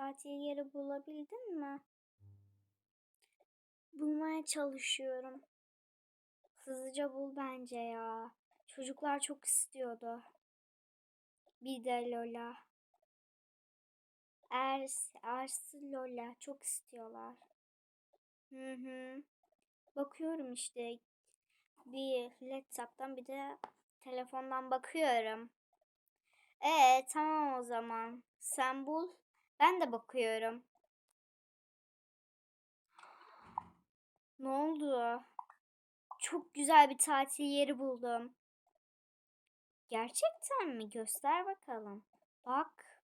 Tatil yeri bulabildin mi? Bulmaya çalışıyorum. Hızlıca bul bence ya. Çocuklar çok istiyordu. Bir de Lola. Ers, Ersi Lola çok istiyorlar. Hı hı. Bakıyorum işte. Bir laptop'tan bir de telefondan bakıyorum. Ee tamam o zaman. Sen bul. Ben de bakıyorum. Ne oldu? Çok güzel bir tatil yeri buldum. Gerçekten mi? Göster bakalım. Bak.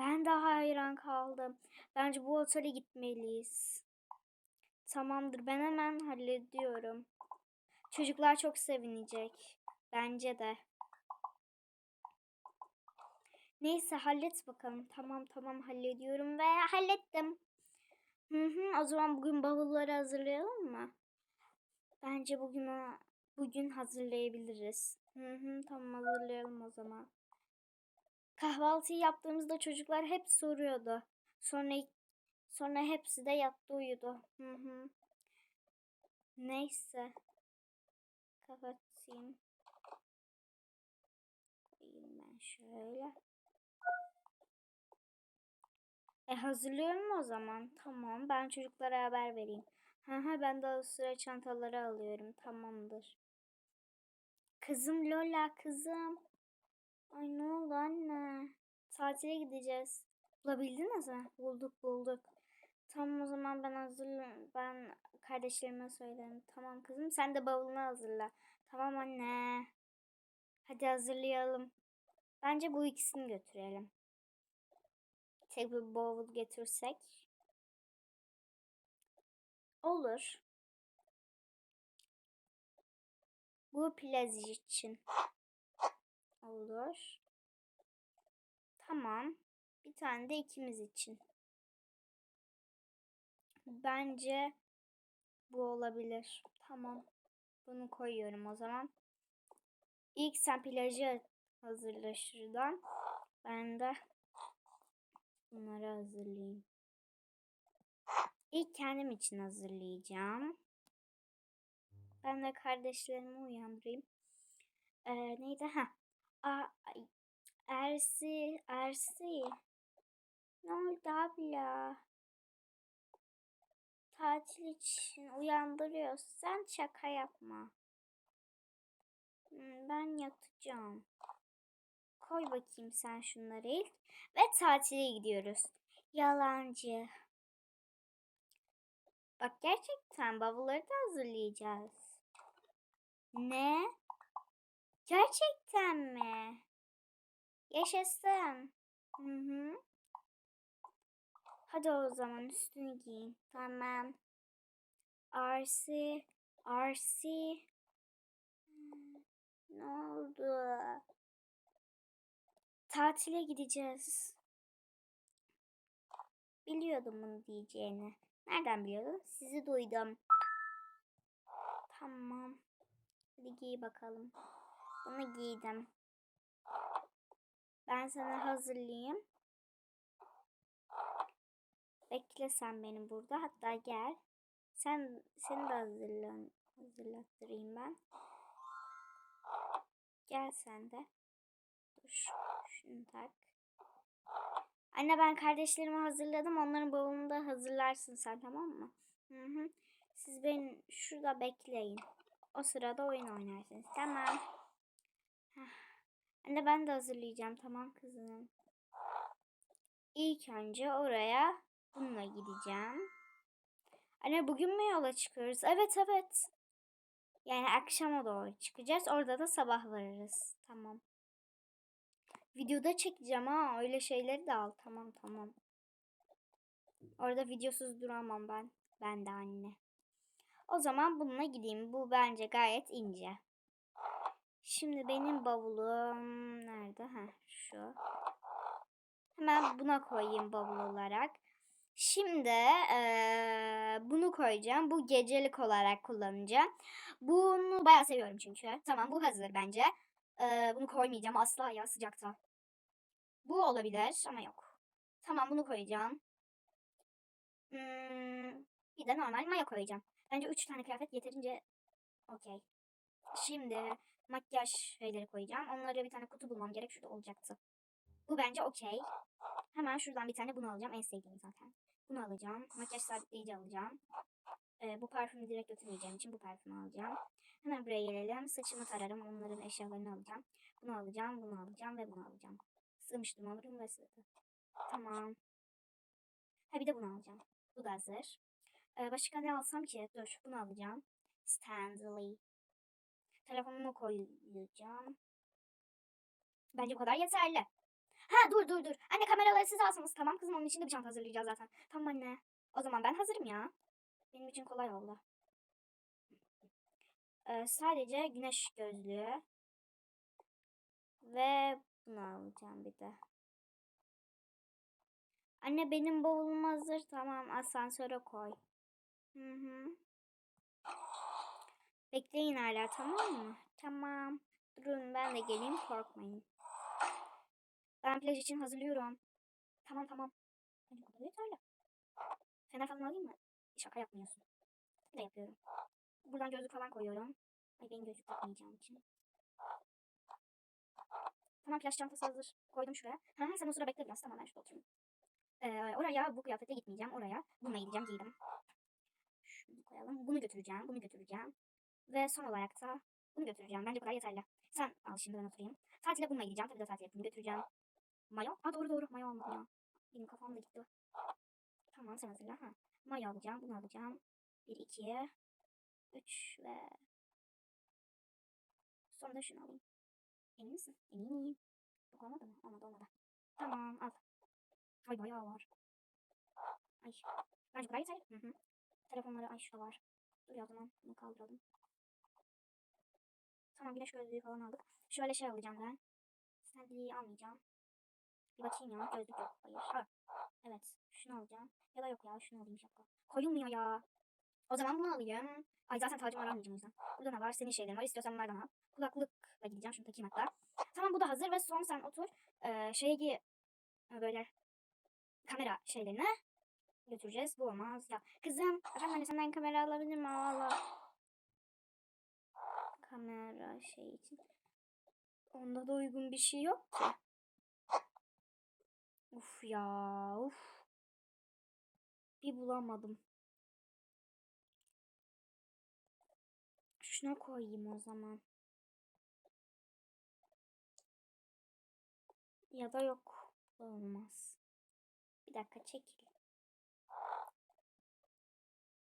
Ben de hayran kaldım. Bence bu otele gitmeliyiz. Tamamdır. Ben hemen hallediyorum. Çocuklar çok sevinecek. Bence de. Neyse hallet bakalım. Tamam tamam hallediyorum ve hallettim. Hı hı, o zaman bugün bavulları hazırlayalım mı? Bence bugün bugün hazırlayabiliriz. Hı hı, tamam hazırlayalım o zaman. Kahvaltıyı yaptığımızda çocuklar hep soruyordu. Sonra sonra hepsi de yattı uyudu. Hı hı. Neyse. Kapatayım. Koyayım ben şöyle. E hazırlıyorum o zaman. Tamam. Ben çocuklara haber vereyim. Hı hı ben de o sıra çantaları alıyorum. Tamamdır. Kızım Lola kızım. Ay ne oldu anne? Tatile gideceğiz. Bulabildiniz mi? Bulduk bulduk. Tamam o zaman ben hazırlıyorum. Ben kardeşlerime söylerim. Tamam kızım sen de bavulunu hazırla. Tamam anne. Hadi hazırlayalım. Bence bu ikisini götürelim. Tek bir bavul getirsek. Olur. Bu plaj için. Olur. Tamam. Bir tane de ikimiz için. Bence bu olabilir. Tamam. Bunu koyuyorum o zaman. İlk sen plajı hazırla şuradan. Ben de bunları hazırlayayım. İlk kendim için hazırlayacağım. Ben de kardeşlerimi uyandırayım. Ee, neydi? Ha. Ay, Ersi, Ersi. Ne oldu abla? Tatil için uyandırıyorsun. Sen şaka yapma. Hmm, Ben yatacağım. Koy bakayım sen şunları ilk. Ve tatile gidiyoruz. Yalancı. Bak gerçekten bavulları da hazırlayacağız. Ne? Gerçekten mi? Yaşasın. Hı hı. Hadi o zaman üstünü giyin. Tamam. Arsi, Arsi. Hmm, Ne oldu? Tatile gideceğiz. Biliyordum bunu diyeceğini. Nereden biliyordun? Sizi duydum. Tamam. Hadi giy bakalım. Bunu giydim. Ben sana hazırlayayım. Bekle sen beni burada. Hatta gel. Sen seni de hazırlan hazırlattırayım ben. Gel sen de. Dur. Şunu tak. Anne ben kardeşlerimi hazırladım. Onların bavulunu da hazırlarsın sen tamam mı? Hı hı. Siz beni şurada bekleyin. O sırada oyun oynarsınız. Tamam. Heh. Anne ben de hazırlayacağım. Tamam kızım. İlk önce oraya bununla gideceğim. Anne bugün mü yola çıkıyoruz? Evet evet. Yani akşama doğru çıkacağız. Orada da sabah varırız. Tamam. Videoda çekeceğim ha. Öyle şeyleri de al. Tamam tamam. Orada videosuz duramam ben. Ben de anne. O zaman bununla gideyim. Bu bence gayet ince. Şimdi benim bavulum nerede? Ha şu. Hemen buna koyayım bavul olarak. Şimdi eee, bunu koyacağım. Bu gecelik olarak kullanacağım. Bunu bayağı seviyorum çünkü. Tamam bu hazır bence. Eee, bunu koymayacağım asla ya sıcakta. Bu olabilir ama yok. Tamam bunu koyacağım. Hmm, bir de normal maya koyacağım. Bence 3 tane kıyafet yeterince okey. Şimdi makyaj şeyleri koyacağım. Onlara bir tane kutu bulmam gerek. Şurada olacaktı. Bu bence okey. Hemen şuradan bir tane bunu alacağım. En sevdiğim zaten. Bunu alacağım. Makyaj sabitleyici alacağım. Ee, bu parfümü direkt götürmeyeceğim için bu parfümü alacağım. Hemen buraya gelelim. Saçımı tararım. Onların eşyalarını alacağım. Bunu alacağım, bunu alacağım ve bunu alacağım. Sığmıştım alırım ve sığdı. Tamam. Ha bir de bunu alacağım. Bu da hazır. Ee, başka ne alsam ki? Dur bunu alacağım. Stanley. Telefonumu koyacağım. Bence bu kadar yeterli. Ha dur dur dur. Anne kameraları siz alsanız tamam kızım onun için de bir çanta hazırlayacağız zaten. Tamam anne. O zaman ben hazırım ya. Benim için kolay oldu. Ee, sadece güneş gözlüğü. Ve bunu alacağım bir de. Anne benim bavulum hazır. Tamam asansöre koy. Hı hı. Bekleyin hala tamam mı? Tamam. Durun ben de geleyim korkmayın. Ben plaj için hazırlıyorum. Tamam tamam. Benim kadar yeterli. Fener falan alayım mı? Şaka yapmıyorsun. Ne yapıyorum? Buradan gözlük falan koyuyorum. Ay benim gözlük takmayacağım için. Tamam plaj çantası hazır. Koydum şuraya. Ha, sen o sıra bekle biraz. Tamam ben şurada oturayım. Ee, oraya bu kıyafetle gitmeyeceğim. Oraya bununla gideceğim giydim. Şunu koyalım. Bunu götüreceğim. Bunu götüreceğim. Ve son olarak da bunu götüreceğim. Bence bu kadar yeterli. Sen al şimdi ben oturayım. Tatile bununla gideceğim. Tabii de tatile bunu götüreceğim. Mayo. Aa doğru doğru. Mayo almadım ya. Benim kafam da gitti. Tamam sen hazırla. Ha. Mayo alacağım. Bunu alacağım. 1, 2, 3 ve sonra da şunu alayım. Emin misin? Eminim. Yok olmadı mı? Olmadı olmadı. Tamam al. Ay bayağı var. Ay. Bence bu kadar yeterli. Hı hı. Telefonları ay şurada var. Dur ya o zaman bunu kaldıralım. Tamam güneş gözlüğü falan aldık. Şöyle şey alacağım ben. Stanley'i almayacağım. Bir bakayım ya gözlük yok. Hayır. Ha. Evet şunu alacağım. Ya da yok ya şunu alayım şapka. Koyulmuyor ya. O zaman bunu alayım. Ay zaten tacım var almayacağım o yüzden. Burada ne var? Senin şeylerin var. İstiyorsan bunlardan al. Kulaklıkla gideceğim. Şunu takayım hatta. Tamam bu da hazır ve son sen otur. Ee, şeye gi böyle kamera şeylerine götüreceğiz. Bu olmaz ya. Kızım efendim anne senden kamera alabilir miyim? Valla. Kamera şey için. Onda da uygun bir şey yok ki. Uf ya uf. Bir bulamadım. Şuna koyayım o zaman. Ya da yok. Olmaz. Bir dakika çekil.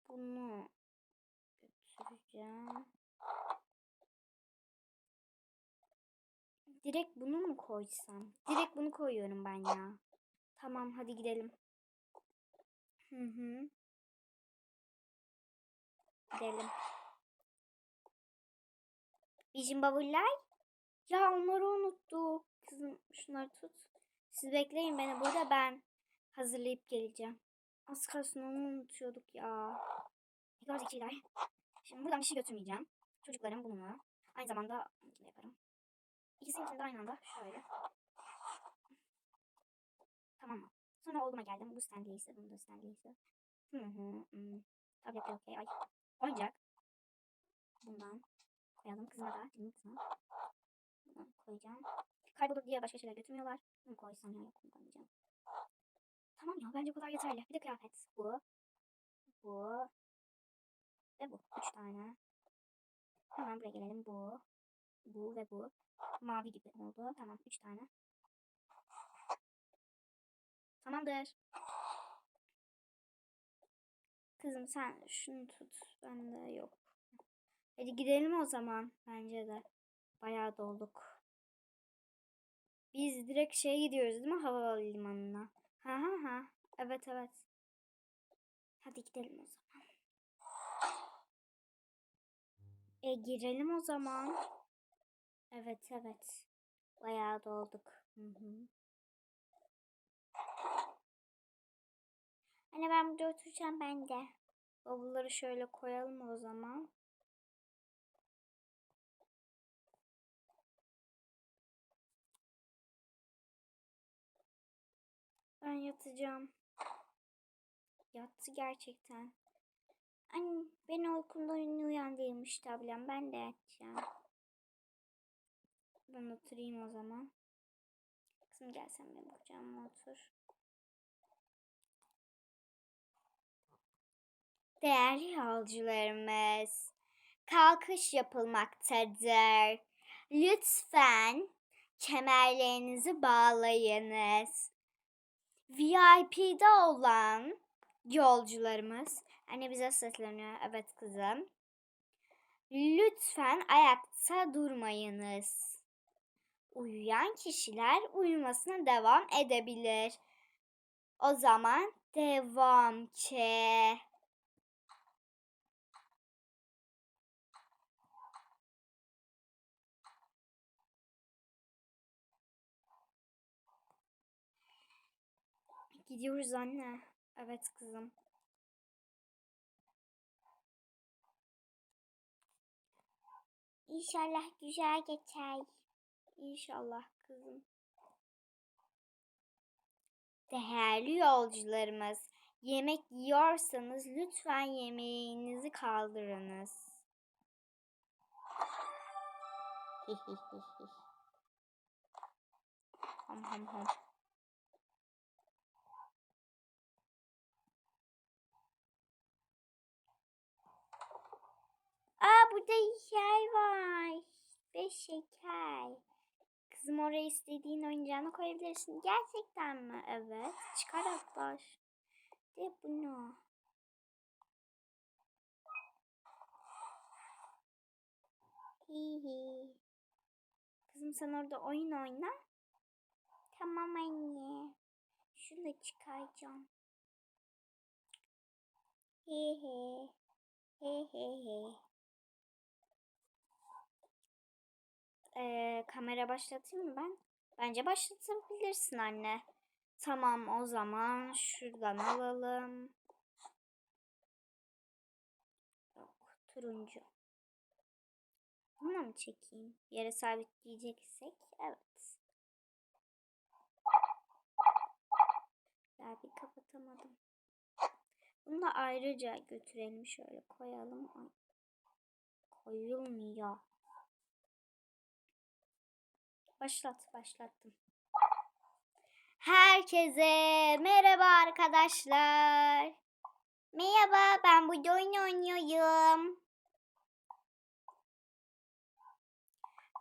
Bunu götüreceğim. Direkt bunu mu koysam? Direkt bunu koyuyorum ben ya. Tamam hadi gidelim. Hı hı. Gidelim. Bizim bavullar. Ya onları unuttuk. Kızım şunları tut. Siz bekleyin beni burada ben hazırlayıp geleceğim. Az kalsın onu unutuyorduk ya. Zekiler. Şimdi buradan bir şey götürmeyeceğim. Çocuklarım bunu. Aynı zamanda bunu yaparım. İkisininkini de aynı anda şöyle. Tamam mı? Sonra oğluma geldim. Bu Stanley'si, bunu da Stanley'si. Hı hı. hı. Tablet okey. Ay. Oyuncak. Bundan koyalım. Kızına da. Benim kızıma. Bunu koyacağım. Kaybolur diye başka şeyler götürmüyorlar. Bunu koysam ya yok bunu. Tamam ya bence bu kadar yeterli. Bir de kıyafet. Bu. Bu. Ve bu. Üç tane. Hemen buraya gelelim. Bu. Bu ve bu. Mavi gibi oldu. Tamam. Üç tane. Tamamdır. Kızım sen şunu tut. Bende yok. Hadi gidelim o zaman. Bence de. Bayağı dolduk. Biz direkt şeye gidiyoruz değil mi? Havalimanına. Ha ha ha. Evet evet. Hadi gidelim o zaman. E girelim o zaman. Evet evet. Bayağı dolduk. Hı hı. Anne ben burada oturacağım ben de. Bavulları şöyle koyalım o zaman. Yatacağım. Yattı gerçekten. Anne ben uykumda uyandırmış tablem. Ben de yatacağım. Ben oturayım o zaman. Kızım gel sen benim kucağıma otur. Değerli yolcularımız, kalkış yapılmaktadır. Lütfen kemerlerinizi bağlayınız. VIP'de olan yolcularımız, anne bize sesleniyor, evet kızım. Lütfen ayakta durmayınız. Uyuyan kişiler uyumasına devam edebilir. O zaman devam ki. Gidiyoruz anne. Evet kızım. İnşallah güzel geçer. İnşallah kızım. Değerli yolcularımız, yemek yiyorsanız lütfen yemeğinizi kaldırınız. ham ham ham. Aa burada yer var. Ve şeker. Kızım oraya istediğin oyuncağını koyabilirsin. Gerçekten mi? Evet. Çıkar hatta. De bunu. Hihi. Kızım sen orada oyun oyna. Tamam anne. Şunu çıkaracağım. He he. Ee, kamera başlatayım mı ben? Bence başlatabilirsin anne. Tamam o zaman şuradan alalım. Yok turuncu. Bunu mı çekeyim? Yere sabitleyeceksek evet. Ya bir kapatamadım. Bunu da ayrıca götürelim şöyle koyalım. Koyulmuyor. Başlat, başlattım. Herkese merhaba arkadaşlar. Merhaba, ben burada oyun oynuyorum.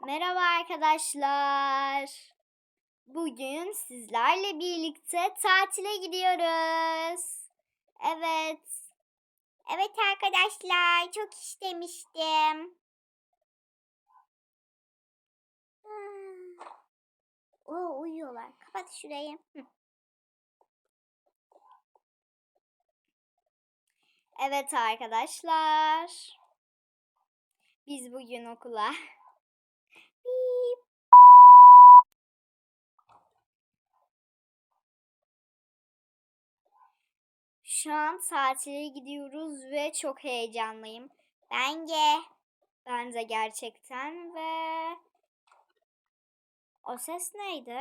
Merhaba arkadaşlar. Bugün sizlerle birlikte tatile gidiyoruz. Evet. Evet arkadaşlar, çok istemiştim. Oo, uyuyorlar. Kapat şurayı. Evet arkadaşlar. Biz bugün okula. Şu an tatile gidiyoruz ve çok heyecanlıyım. Ben de. Ben de gerçekten ve o ses neydi?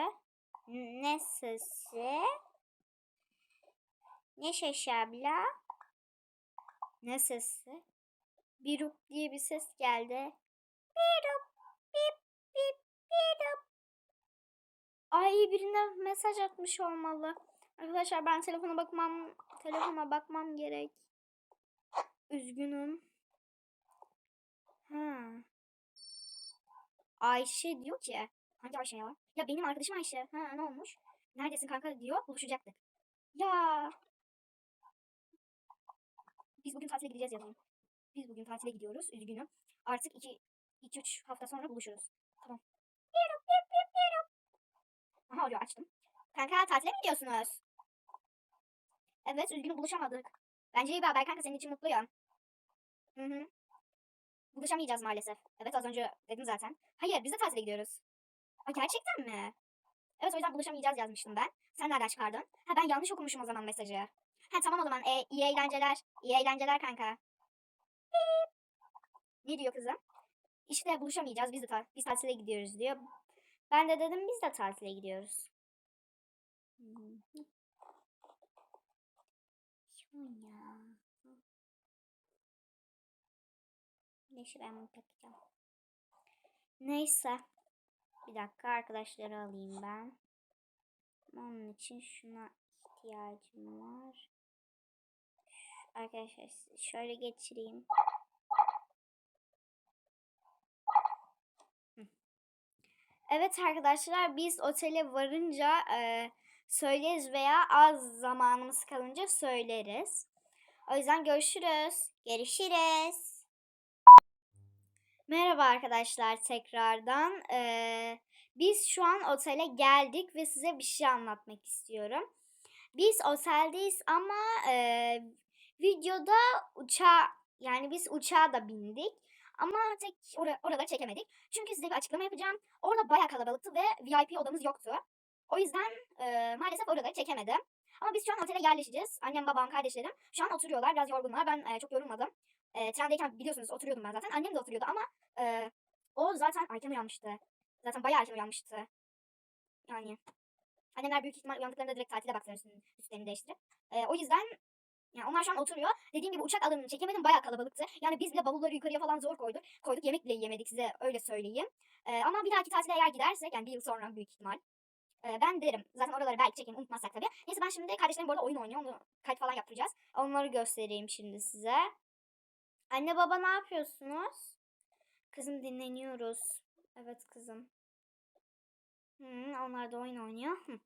Ne sesi? Ne şaşı abla? Ne sesi? Birup diye bir ses geldi. Birup, bip, bip, birup. Ay birine mesaj atmış olmalı. Arkadaşlar ben telefona bakmam, telefona bakmam gerek. Üzgünüm. Ha. Ayşe diyor ki Hangi Ayşe ya? Ya benim arkadaşım Ayşe. Ha ne olmuş? Neredesin kanka diyor. Buluşacaktık. Ya. Biz bugün tatile gideceğiz yazayım. Biz bugün tatile gidiyoruz. Üzgünüm. Artık 2 2 3 hafta sonra buluşuruz. Tamam. Aha arıyor açtım. Kanka tatile mi gidiyorsunuz? Evet üzgünüm buluşamadık. Bence iyi bir haber kanka senin için mutluyum. Hı hı. Buluşamayacağız maalesef. Evet az önce dedim zaten. Hayır biz de tatile gidiyoruz. Aa, gerçekten mi? Evet o yüzden buluşamayacağız yazmıştım ben. Sen nereden çıkardın? Ha ben yanlış okumuşum o zaman mesajı. Ha tamam o zaman. E, iyi eğlenceler. İyi eğlenceler kanka. Beep. Ne diyor kızım? İşte buluşamayacağız. Biz de ta- biz tatile gidiyoruz diyor. Ben de dedim biz de tatile gidiyoruz. ya. Neyse ben bunu takacağım. Neyse. Bir dakika arkadaşları alayım ben. Onun için şuna ihtiyacım var. Arkadaşlar şöyle geçireyim. Evet arkadaşlar biz otele varınca e, söyleriz veya az zamanımız kalınca söyleriz. O yüzden görüşürüz. Görüşürüz. Merhaba arkadaşlar tekrardan. Ee, biz şu an otele geldik ve size bir şey anlatmak istiyorum. Biz oteldeyiz ama e, videoda uçağa yani biz uçağa da bindik. Ama tek or- oraları çekemedik. Çünkü size bir açıklama yapacağım. Orada bayağı kalabalıktı ve VIP odamız yoktu. O yüzden e, maalesef oraları çekemedim. Ama biz şu an otele yerleşeceğiz. Annem, babam, kardeşlerim şu an oturuyorlar. Biraz yorgunlar. Ben e, çok yorulmadım. E, trendeyken biliyorsunuz oturuyordum ben zaten. Annem de oturuyordu ama e, o zaten erken uyanmıştı. Zaten bayağı erken uyanmıştı. Yani annemler büyük ihtimal uyandıklarında direkt tatile baktılar üstlerini, değiştirip. E, o yüzden yani onlar şu an oturuyor. Dediğim gibi uçak alanını çekemedim. Bayağı kalabalıktı. Yani biz bile bavulları yukarıya falan zor koyduk. Koyduk yemek bile yemedik size öyle söyleyeyim. E, ama bir dahaki tatile eğer gidersek yani bir yıl sonra büyük ihtimal. e, ben derim. Zaten oraları belki çekelim unutmazsak tabii. Neyse ben şimdi kardeşlerim bu oyun oynuyor. Onu kayıt falan yaptıracağız. Onları göstereyim şimdi size. Anne baba ne yapıyorsunuz? Kızım dinleniyoruz. Evet kızım. Hı, onlar da oyun oynuyor. Hı.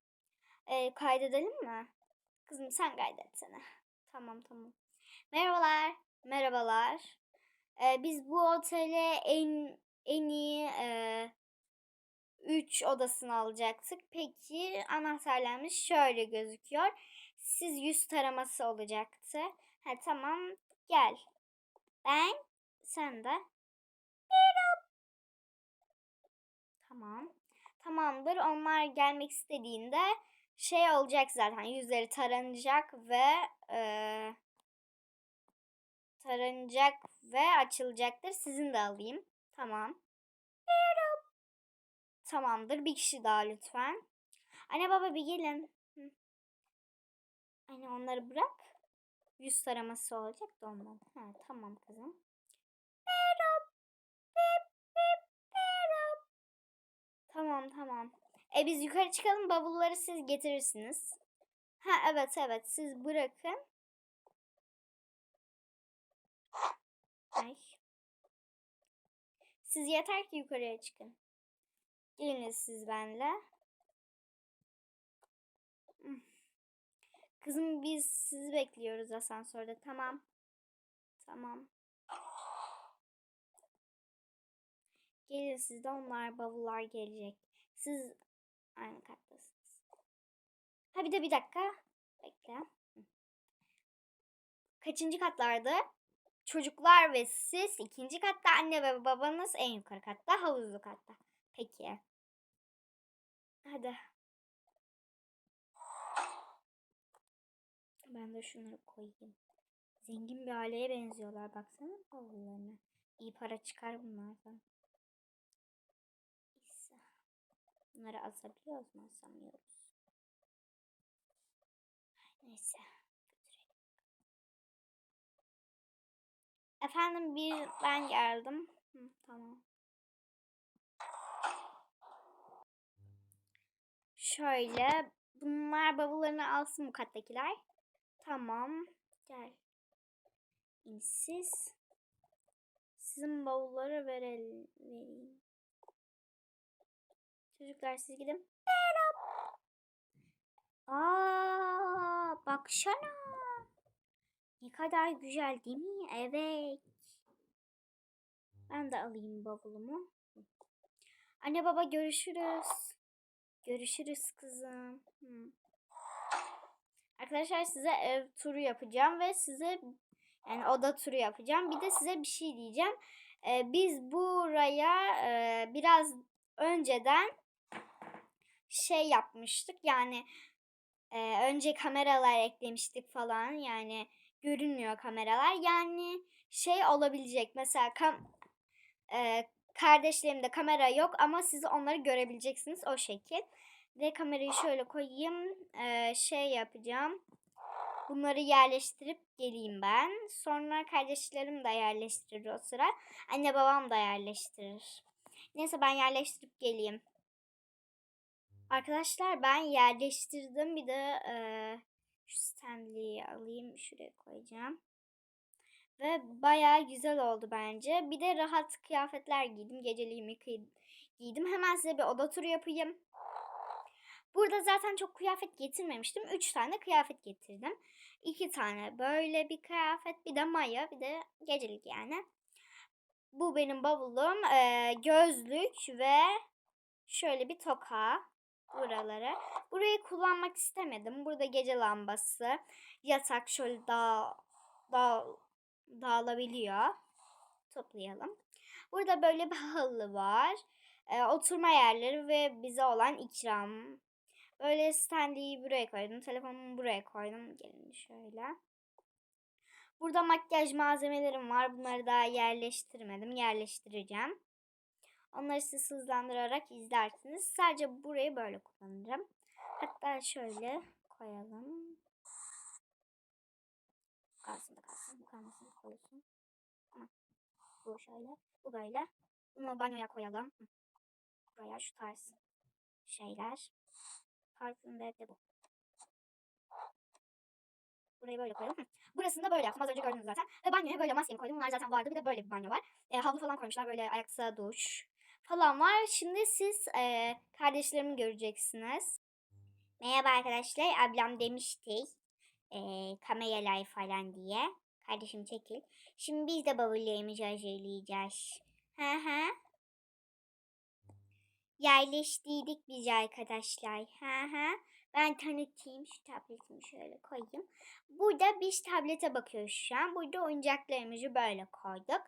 Ee, kaydedelim mi? Kızım sen kaydetsene. Tamam tamam. Merhabalar. Merhabalar. Ee, biz bu otele en en iyi 3 odasını alacaktık. Peki anahtarlarımız şöyle gözüküyor. Siz yüz taraması olacaktı. Ha tamam gel. Ben sen de. Tamam. Tamamdır. Onlar gelmek istediğinde şey olacak zaten. Yüzleri taranacak ve e, taranacak ve açılacaktır. Sizin de alayım. Tamam. Tamamdır. Bir kişi daha lütfen. Anne baba bir gelin. Anne onları bırak. Yüz taraması olacak da ondan. Ha, tamam kızım. Tamam tamam. E biz yukarı çıkalım bavulları siz getirirsiniz. Ha evet evet siz bırakın. Ay. Siz yeter ki yukarıya çıkın. Geliniz siz benle. Kızım biz sizi bekliyoruz asansörde. Tamam. Tamam. Gelin siz de onlar bavullar gelecek. Siz aynı kattasınız. Ha bir de bir dakika. Bekle. Kaçıncı katlarda? Çocuklar ve siz ikinci katta, anne ve babanız en yukarı katta, havuzlu katta. Peki. Hadi. Ben de şunları koyayım. Zengin bir aileye benziyorlar. Baksana bavullarına. İyi para çıkar bunlardan. Neyse. Bunları asabiliyoruz mu? Asamıyoruz. Neyse. Efendim bir ben geldim. Hı, tamam. Şöyle. Bunlar bavullarını alsın bu kattakiler. Tamam. Gel. Siz. Sizin bavulları verelim. Vereyim. Çocuklar siz gidin. Merhaba. Aa, baksana. Ne kadar güzel değil mi? Evet. Ben de alayım bavulumu. Anne baba görüşürüz. Görüşürüz kızım. Hı. Arkadaşlar size ev turu yapacağım ve size yani oda turu yapacağım. Bir de size bir şey diyeceğim. Ee, biz buraya e, biraz önceden şey yapmıştık. Yani e, önce kameralar eklemiştik falan. Yani görünmüyor kameralar. Yani şey olabilecek. Mesela kam e, kardeşlerimde kamera yok ama siz onları görebileceksiniz o şekil. Ve kamerayı şöyle koyayım. Ee, şey yapacağım. Bunları yerleştirip geleyim ben. Sonra kardeşlerim de yerleştirir o sıra. Anne babam da yerleştirir. Neyse ben yerleştirip geleyim. Arkadaşlar ben yerleştirdim. Bir de eee, şu Stanley'i alayım. Şuraya koyacağım. Ve bayağı güzel oldu bence. Bir de rahat kıyafetler giydim. Geceliğimi giydim. Hemen size bir oda turu yapayım. Burada zaten çok kıyafet getirmemiştim. Üç tane kıyafet getirdim. İki tane böyle bir kıyafet. Bir de maya. Bir de gecelik yani. Bu benim bavulum. Ee, gözlük ve şöyle bir toka buraları. Burayı kullanmak istemedim. Burada gece lambası, yatak şöyle dağ, dağ, dağılabiliyor. Toplayalım. Burada böyle bir halı var. Ee, oturma yerleri ve bize olan ikram. Böyle standy'yi buraya koydum. Telefonumu buraya koydum. Gelin şöyle. Burada makyaj malzemelerim var. Bunları daha yerleştirmedim. Yerleştireceğim. Onları siz hızlandırarak izlersiniz. Sadece burayı böyle kullanırım. Hatta şöyle koyalım. Kalsın da kalsın. Bu kalmasın koyulsun. Bu şöyle. Bu böyle. Bunu banyoya koyalım. Buraya şu tarz şeyler. Ve de bu. Burayı böyle koyalım. Hı. Burasını da böyle yaptım. Az önce gördünüz zaten. Ve banyoya böyle maskemi koydum. Bunlar zaten vardı. Bir de böyle bir banyo var. E, havlu falan koymuşlar. Böyle ayakta duş falan var. Şimdi siz e, kardeşlerimi göreceksiniz. Merhaba arkadaşlar. Ablam demişti. E, kameralar falan diye. Kardeşim çekil. Şimdi biz de bavullarımızı hazırlayacağız. Hı hı. Yerleştirdik biz arkadaşlar. Hı hı. Ben tanıtayım. Şu tabletimi şöyle koyayım. Burada biz tablete bakıyoruz şu an. Burada oyuncaklarımızı böyle koyduk.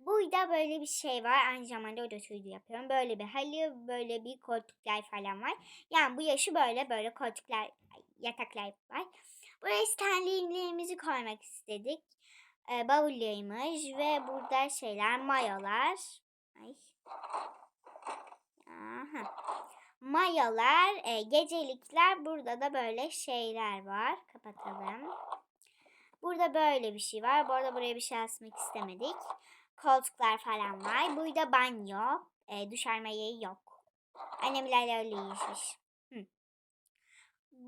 Burada böyle bir şey var. Aynı zamanda oda turu yapıyorum. Böyle bir halı, böyle bir koltuklar falan var. Yani bu yaşı böyle böyle koltuklar, yataklar var. Buraya stanleylerimizi koymak istedik. Ee, bavullarımız ve burada şeyler, mayolar. Ay. Aha. Mayolar, e, gecelikler. Burada da böyle şeyler var. Kapatalım. Burada böyle bir şey var. Bu arada buraya bir şey asmak istemedik. Koltuklar falan var. Burada banyo. E, yeri yok. Annemler öyle yaşmış.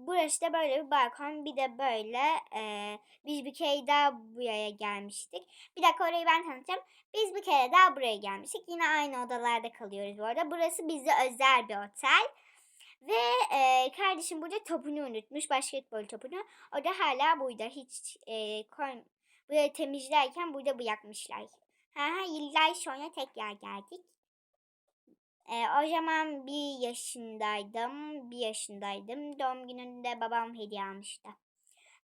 Burası da böyle bir balkon. Bir de böyle e, biz bir kere daha buraya gelmiştik. Bir dakika orayı ben tanıtacağım. Biz bir kere daha buraya gelmiştik. Yine aynı odalarda kalıyoruz bu arada. Burası bize özel bir otel. Ve e, kardeşim burada topunu unutmuş. Basketbol topunu. O da hala burada. Hiç e, koy, burayı temizlerken burada bırakmışlar. Ha ha yıllar sonra tekrar geldik. E, o zaman bir yaşındaydım. Bir yaşındaydım. Doğum gününde babam hediye almıştı.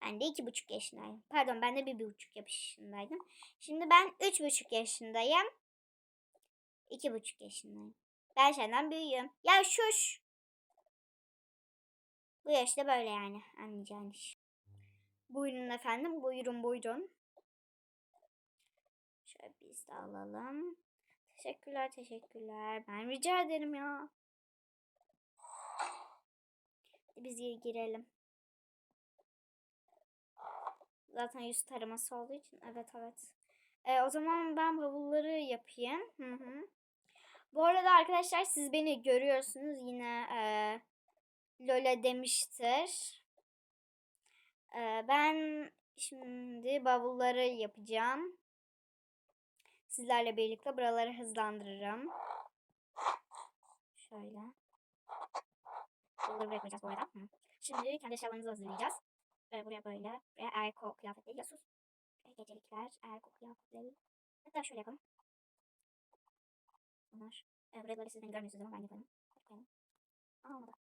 Ben de iki buçuk yaşındayım. Pardon ben de bir, bir buçuk yaşındaydım. Şimdi ben üç buçuk yaşındayım. İki buçuk yaşındayım. Ben senden büyüğüm. Ya şuş. Bu yaşta böyle yani anlayacağınız. Buyurun efendim. Buyurun buyurun. Şöyle biz de alalım. Teşekkürler teşekkürler. Ben rica ederim ya. Biz gir- girelim. Zaten yüz taraması olduğu için. Evet evet. Ee, o zaman ben bavulları yapayım. Hı hı. Bu arada arkadaşlar siz beni görüyorsunuz. Yine e, Lola demiştir. E, ben şimdi bavulları yapacağım. Sizlerle birlikte buraları hızlandırırım. Şöyle. Bunları buraya koyacağız bu arada. Şimdi kendi eşyalarımızı hazırlayacağız. Ve buraya böyle. Buraya erko kıyafetleri. Yasus. Gecelikler. Erko kıyafetleri. Hatta şöyle yapalım. Bunlar. E, buraya böyle sizden görmüyorsunuz ama ben yapalım. Hadi koyalım. Aa olmadı.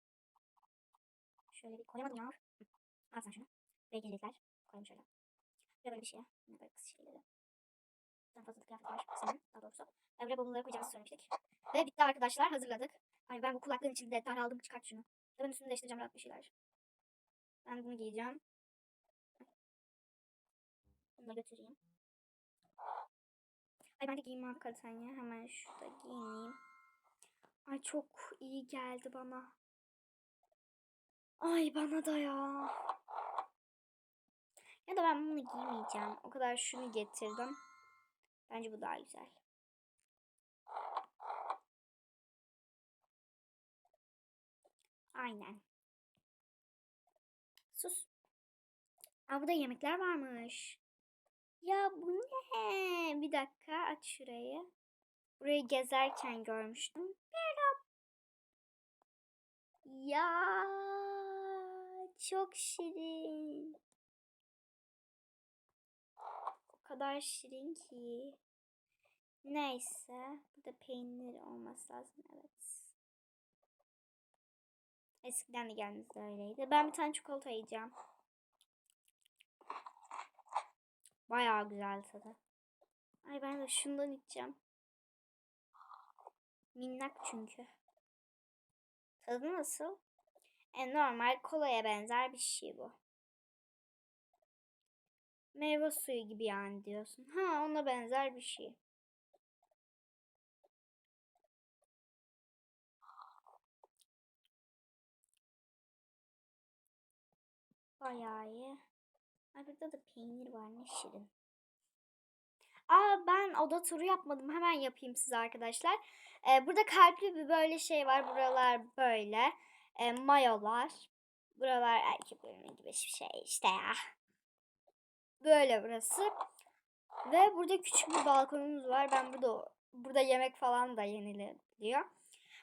Şöyle bir koyamadım ya. Al sen şunu. Ve gecelikler. Koyalım şöyle. Ve böyle bir şey. Yine böyle kız şeyleri. Daha fazla kıyafet var senin daha doğrusu. Ve buraya bavulları koyacağımızı söylemiştik. Ve bitti arkadaşlar hazırladık. Ay ben bu kulaklığın içinde daraldım çıkart şunu. Ve ben üstünü değiştireceğim rahat bir şeyler. Ben bunu giyeceğim. Bunu da götüreyim. Ay ben de giyeyim hakikaten ya. Hemen şurada giyineyim. Ay çok iyi geldi bana. Ay bana da ya. Ya da ben bunu giymeyeceğim. O kadar şunu getirdim. Bence bu daha güzel. Aynen. Sus. Aa, burada yemekler varmış. Ya bu ne? Bir dakika aç şurayı. Burayı gezerken görmüştüm. Merhaba. Ya çok şirin. Kadar şirin ki. Neyse. Burada peynir olması lazım. Evet. Eskiden de geldiğimizde öyleydi. Ben bir tane çikolata yiyeceğim. Bayağı güzel tadı. Ay ben de şundan içeceğim. Minnak çünkü. Tadı nasıl? E, normal kolaya benzer bir şey bu. Meyve suyu gibi yani diyorsun. Ha ona benzer bir şey. Bayağı iyi. Ay burada da peynir var ne şirin. Aa ben oda turu yapmadım. Hemen yapayım size arkadaşlar. Ee, burada kalpli bir böyle şey var. Buralar böyle. Ee, mayolar. Buralar erkek bölümü gibi bir şey işte ya. Böyle burası. Ve burada küçük bir balkonumuz var. Ben burada burada yemek falan da yeniliyor.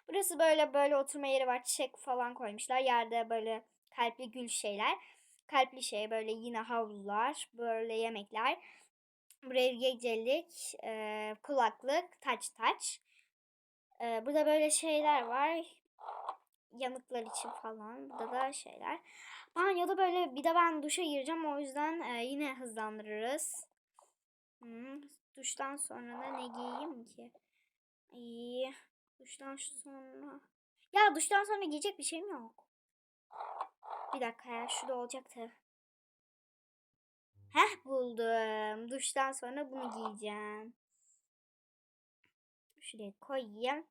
Burası böyle böyle oturma yeri var. Çiçek falan koymuşlar. Yerde böyle kalpli gül şeyler. Kalpli şey böyle yine havlular. Böyle yemekler. Buraya gecelik, e, kulaklık, taç taç. E, burada böyle şeyler var. Yanıklar için falan. Burada da şeyler. Banyoda böyle bir de ben duşa gireceğim. O yüzden e, yine hızlandırırız. Hmm, duştan sonra da ne giyeyim ki? İyi. Duştan sonra. Ya duştan sonra giyecek bir şeyim yok. Bir dakika ya şurada olacaktı. Heh buldum. Duştan sonra bunu giyeceğim. Şuraya koyayım.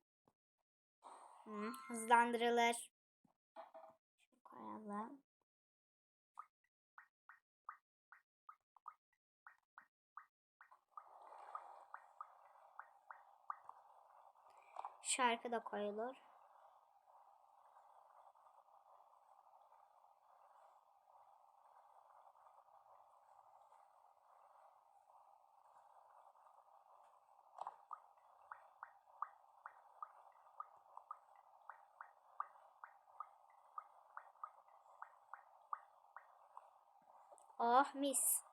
Hı, hızlandırılır. Şunu koyalım. Şarkı da koyulur. Oh mis.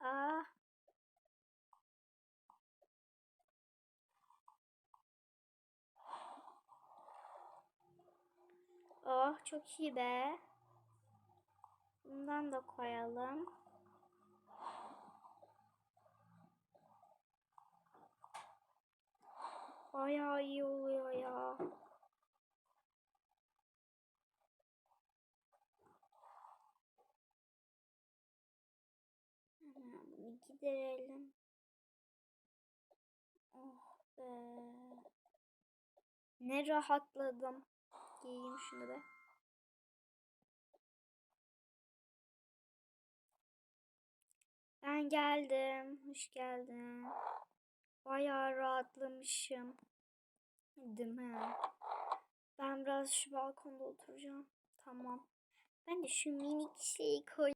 Ah. Oh çok iyi be. Bundan da koyalım. Bayağı iyi oluyor ya. Bunu giderelim. Oh be. Ne rahatladım. Giyeyim şunu be. Ben geldim. Hoş geldin. Bayağı rahatlamışım. Değil mi? Ben biraz şu balkonda oturacağım. Tamam. Ben de şu minik şeyi koy.